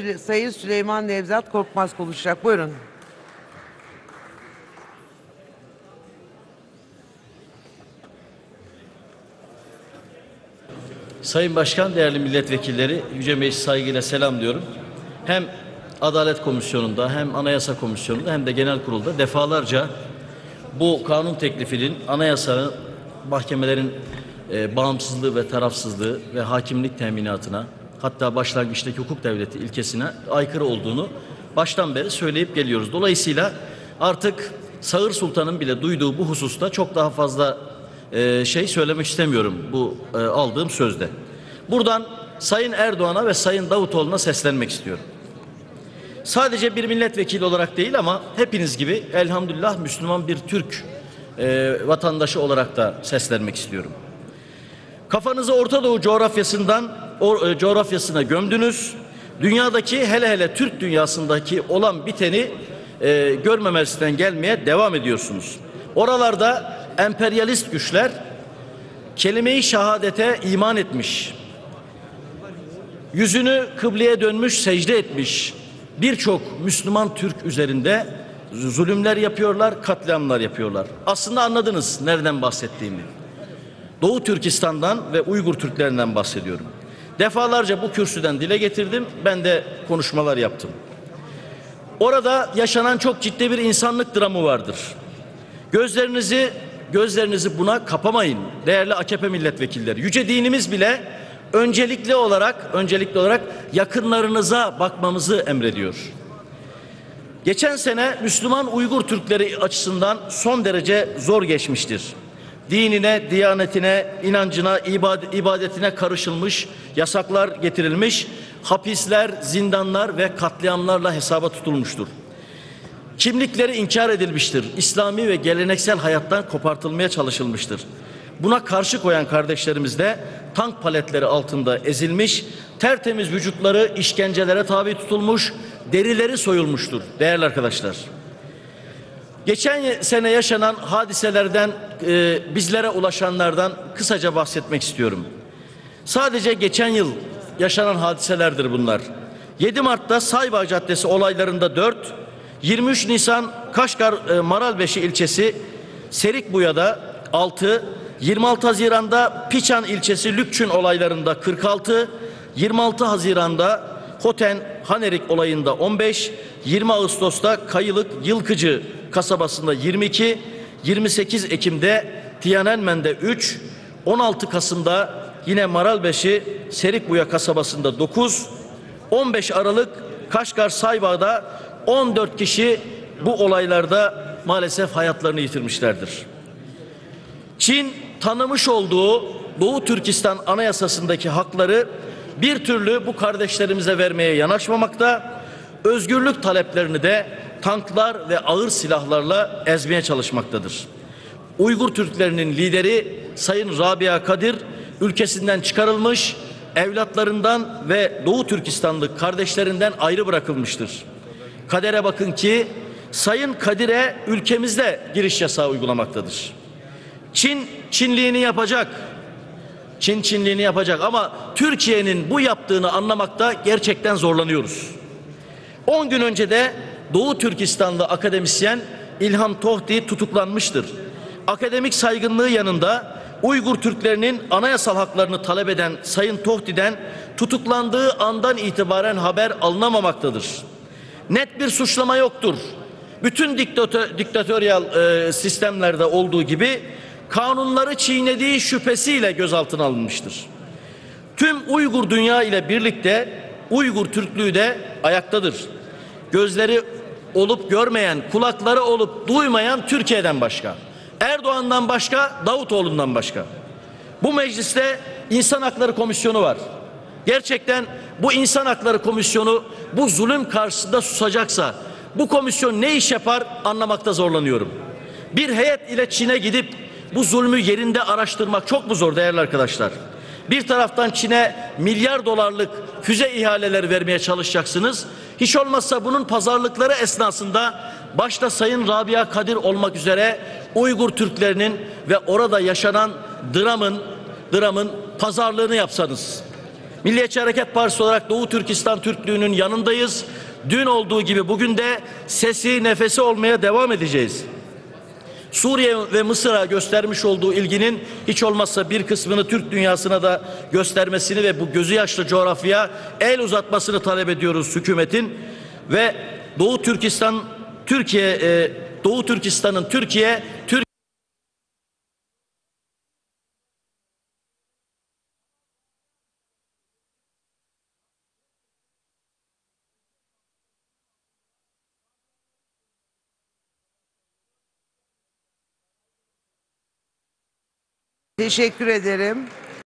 Süle- Sayın Süleyman Nevzat Korkmaz konuşacak. Buyurun. Sayın Başkan, değerli milletvekilleri, Yüce Meclis saygıyla selamlıyorum. Hem Adalet Komisyonu'nda hem Anayasa Komisyonu'nda hem de Genel Kurul'da defalarca bu kanun teklifinin anayasanın mahkemelerin e, bağımsızlığı ve tarafsızlığı ve hakimlik teminatına hatta başlangıçtaki hukuk devleti ilkesine aykırı olduğunu baştan beri söyleyip geliyoruz. Dolayısıyla artık Sağır Sultan'ın bile duyduğu bu hususta çok daha fazla e, şey söylemek istemiyorum bu e, aldığım sözde. Buradan Sayın Erdoğan'a ve Sayın Davutoğlu'na seslenmek istiyorum. Sadece bir milletvekili olarak değil ama hepiniz gibi elhamdülillah Müslüman bir Türk e, vatandaşı olarak da seslenmek istiyorum. Kafanızı Orta Doğu coğrafyasından o, e, coğrafyasına gömdünüz. Dünyadaki hele hele Türk dünyasındaki olan biteni e, görmemezlikten gelmeye devam ediyorsunuz. Oralarda emperyalist güçler kelime-i şehadete iman etmiş, yüzünü kıbleye dönmüş, secde etmiş birçok Müslüman Türk üzerinde zulümler yapıyorlar, katliamlar yapıyorlar. Aslında anladınız nereden bahsettiğimi. Doğu Türkistan'dan ve Uygur Türklerinden bahsediyorum. Defalarca bu kürsüden dile getirdim. Ben de konuşmalar yaptım. Orada yaşanan çok ciddi bir insanlık dramı vardır. Gözlerinizi gözlerinizi buna kapamayın değerli AKP milletvekilleri. Yüce dinimiz bile öncelikli olarak öncelikli olarak yakınlarınıza bakmamızı emrediyor. Geçen sene Müslüman Uygur Türkleri açısından son derece zor geçmiştir. Dinine, diyanetine, inancına, ibad- ibadetine karışılmış, yasaklar getirilmiş, hapisler, zindanlar ve katliamlarla hesaba tutulmuştur. Kimlikleri inkar edilmiştir. İslami ve geleneksel hayattan kopartılmaya çalışılmıştır. Buna karşı koyan kardeşlerimiz de tank paletleri altında ezilmiş, tertemiz vücutları işkencelere tabi tutulmuş, derileri soyulmuştur değerli arkadaşlar. Geçen sene yaşanan hadiselerden e, bizlere ulaşanlardan kısaca bahsetmek istiyorum. Sadece geçen yıl yaşanan hadiselerdir bunlar. 7 Mart'ta Saybağ Caddesi olaylarında 4, 23 Nisan Kaşgar e, Maralbeşi ilçesi Serikbuya'da 6, 26 Haziran'da Piçan ilçesi Lükçün olaylarında 46, 26 Haziran'da Hoten Hanerik olayında 15, 20 Ağustos'ta Kayılık Yılkıcı kasabasında 22, 28 Ekim'de Tiyanenmen'de 3, 16 Kasım'da yine Maralbeşi Serikbuya kasabasında 9, 15 Aralık Kaşgar Saybağ'da 14 kişi bu olaylarda maalesef hayatlarını yitirmişlerdir. Çin tanımış olduğu Doğu Türkistan Anayasası'ndaki hakları bir türlü bu kardeşlerimize vermeye yanaşmamakta, özgürlük taleplerini de tanklar ve ağır silahlarla ezmeye çalışmaktadır. Uygur Türklerinin lideri Sayın Rabia Kadir ülkesinden çıkarılmış, evlatlarından ve Doğu Türkistanlı kardeşlerinden ayrı bırakılmıştır. Kadere bakın ki Sayın Kadir'e ülkemizde giriş yasağı uygulamaktadır. Çin Çinliğini yapacak. Çin Çinliğini yapacak ama Türkiye'nin bu yaptığını anlamakta gerçekten zorlanıyoruz. 10 gün önce de Doğu Türkistanlı akademisyen İlhan Tohti tutuklanmıştır. Akademik saygınlığı yanında Uygur Türklerinin anayasal haklarını talep eden Sayın Tohti'den tutuklandığı andan itibaren haber alınamamaktadır. Net bir suçlama yoktur. Bütün diktatör, diktatöryal e, sistemlerde olduğu gibi kanunları çiğnediği şüphesiyle gözaltına alınmıştır. Tüm Uygur dünya ile birlikte Uygur Türklüğü de ayaktadır. Gözleri olup görmeyen, kulakları olup duymayan Türkiye'den başka. Erdoğan'dan başka, Davutoğlu'ndan başka. Bu mecliste İnsan Hakları Komisyonu var. Gerçekten bu İnsan Hakları Komisyonu bu zulüm karşısında susacaksa bu komisyon ne iş yapar anlamakta zorlanıyorum. Bir heyet ile Çin'e gidip bu zulmü yerinde araştırmak çok mu zor değerli arkadaşlar? Bir taraftan Çin'e milyar dolarlık füze ihaleleri vermeye çalışacaksınız. Hiç olmazsa bunun pazarlıkları esnasında başta Sayın Rabia Kadir olmak üzere Uygur Türklerinin ve orada yaşanan dramın dramın pazarlığını yapsanız. Milliyetçi Hareket Partisi olarak Doğu Türkistan Türklüğünün yanındayız. Dün olduğu gibi bugün de sesi nefesi olmaya devam edeceğiz. Suriye ve Mısır'a göstermiş olduğu ilginin hiç olmazsa bir kısmını Türk dünyasına da göstermesini ve bu gözü yaşlı coğrafyaya el uzatmasını talep ediyoruz hükümetin ve Doğu Türkistan Türkiye e, Doğu Türkistan'ın Türkiye Türk Teşekkür ederim.